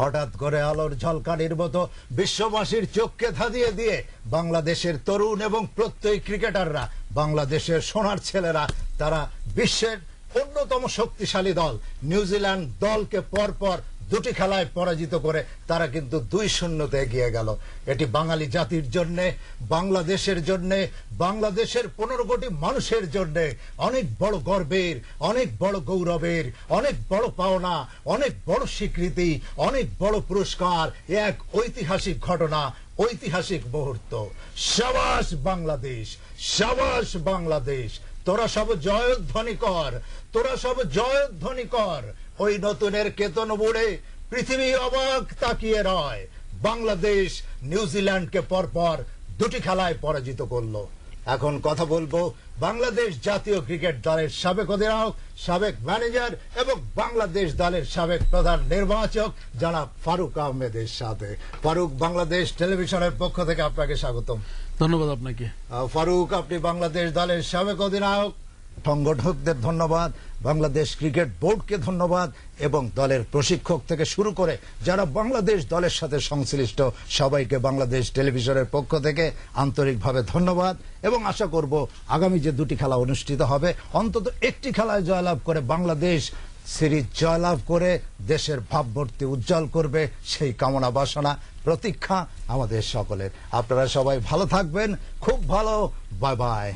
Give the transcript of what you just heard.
হঠাৎ করে আলোর ঝলকানির মতো বিশ্ববাসীর চোখকে ধাঁধিয়ে দিয়ে বাংলাদেশের তরুণ এবং প্রত্যয়ী ক্রিকেটাররা, বাংলাদেশের সোনার ছেলেরা, তারা বিশ্বের অন্যতম শক্তিশালী দল, নিউজিল্যান্ড দলকে পরপর দুটি খেলায় পরাজিত করে তারা কিন্তু দুই শূন্যতে এগিয়ে গেল। এটি বাঙালি জাতির জন্য, বাংলাদেশের জন্য, বাংলাদেশের পনেরো কোটি মানুষের জন্য অনেক বড় গর্বের, অনেক বড় গৌরবের, অনেক বড় পাওনা, অনেক বড় স্বীকৃতি, অনেক বড় পুরস্কার এক ঐতিহাসিক ঘটনা, ঐতিহাসিক মুহূর্ত। সাবাস বাংলাদেশ সাবাস বাংলাদেশ। তোরা সব জয়ধ্বনি কর, তোরা সব জয়ধ্বনি কর। ওই নতুনের কেতন বুড়ে পৃথিবী অবাক তাকিয়ে রয়। বাংলাদেশ নিউজিল্যান্ডকে পরপর দুটি খেলায় পরাজিত করল। এখন কথা বলব বাংলাদেশ জাতীয় ক্রিকেট দলের সাবেক অধিনায়ক সাবেক ম্যানেজার এবং বাংলাদেশ দলের সাবেক প্রধান নির্বাচক জনাব ফারুক আহমেদের সাথে। ফারুক বাংলাদেশ টেলিভিশনের পক্ষ থেকে আপনাকে স্বাগতম। ধন্যবাদ আপনাকে। ফারুক আপনি বাংলাদেশ দলের সাবেক অধিনায়ক সংগঠকদের ধন্যবাদ, বাংলাদেশ ক্রিকেট বোর্ডকে ধন্যবাদ এবং দলের প্রশিক্ষক থেকে শুরু করে যারা বাংলাদেশ দলের সাথে সংশ্লিষ্ট সবাইকে বাংলাদেশ টেলিভিশনের পক্ষ থেকে আন্তরিকভাবে ধন্যবাদ এবং আশা করব আগামী যে দুটি খেলা অনুষ্ঠিত হবে, অন্তত একটি খেলায় জয়লাভ করে বাংলাদেশ সিরিজ জয়লাভ করে দেশের ভাবমূর্তি উজ্জ্বল করবে সেই কামনা বাসনা, প্রতীক্ষা আমাদের সকলের। আপনারা সবাই ভালো থাকবেন, খুব ভালো, বাই বাই।